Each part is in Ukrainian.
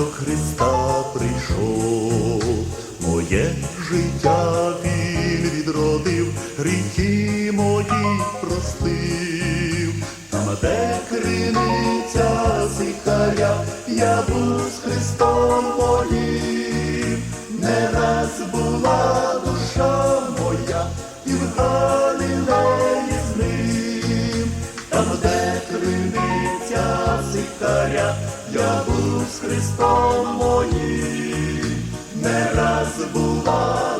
до Христа прийшов. Моє життя він відродив, гріхи мої простив. Там, де криниця зихаря, я був з Христом моїм. Не раз була душа моя, і в сихаря, я був з Христом моїм. Не раз була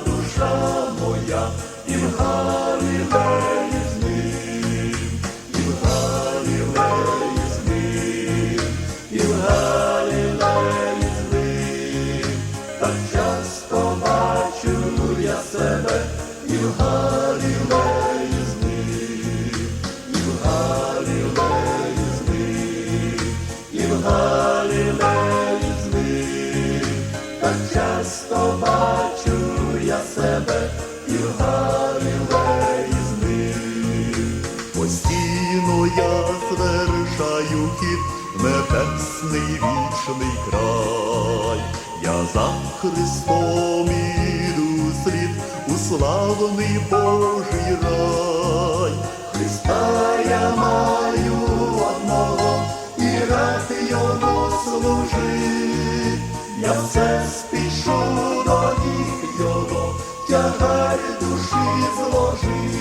Так часто бачу я себе, і в Галілеї з ним. Постійно я звершаю хід в небесний вічний край. Я за Христом іду слід у славний Божий рай. Христа я маю одного і рад йому служить. Я все спішу до ніг його, тягар душі зложить.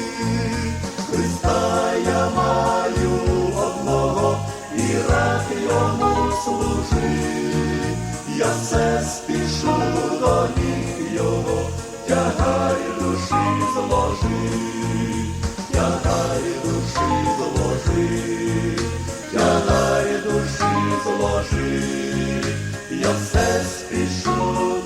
Христа я маю одного і рад йому служить. Я все спішу до ніг його, тягар душі зложить. Тягар душі зложить. Тягар душі зложить. Я все спішу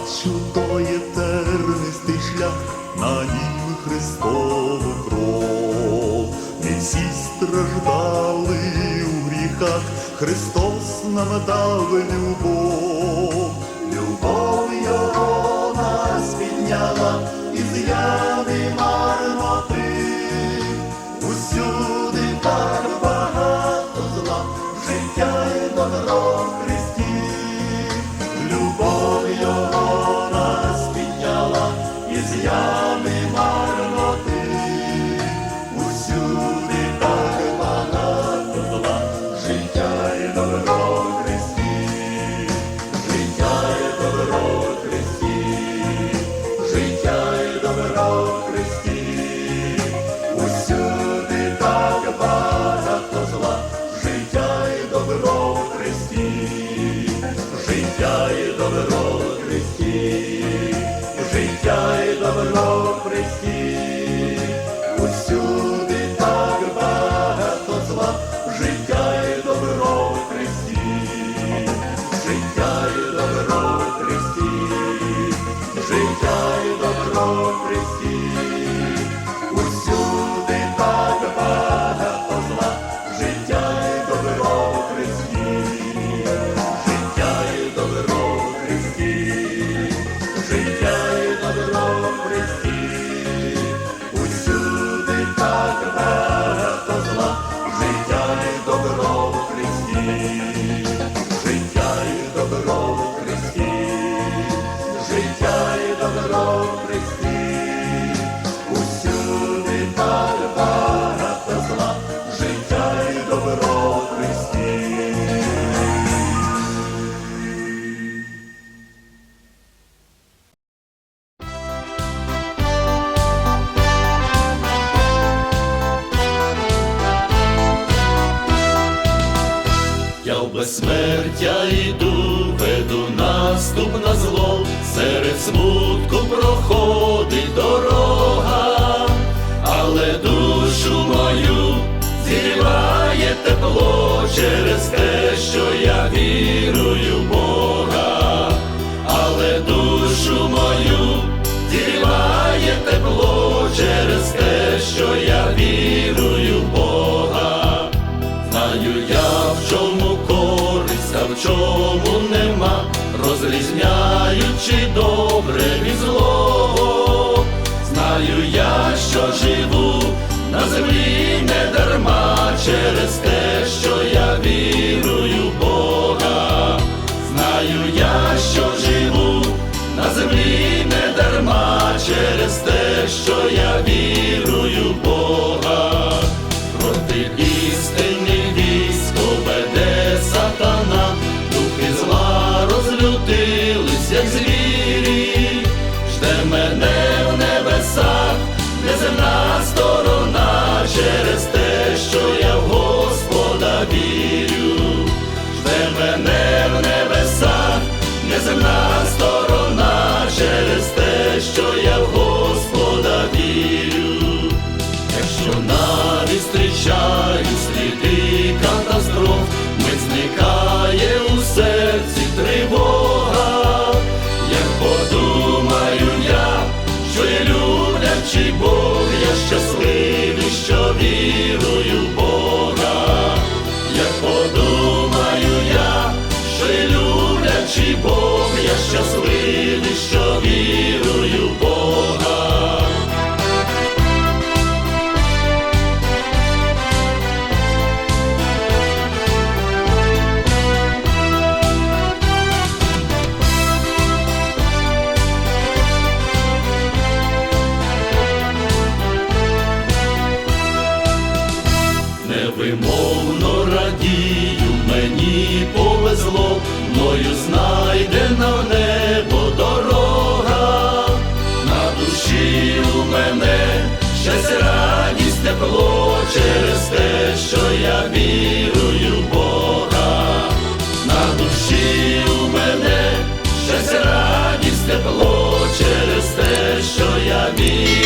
Бачу той тернистий шлях, на нім Христову кров. Ми всі страждали у гріхах, Христос нам дав любов. Любов Його нас підняла і ями добро в безсмертя йду, веду наступ на зло, серед смутку проходить дорога, але душу мою зігріває тепло через те, що я вірую в Бога, але душу мою зігріває тепло через те, що я вірую в Бога. на землі не дарма через те. наче Бог я щасливий. що я вірую в Бога, на душі у мене щось радість тепло через те, що я вірю.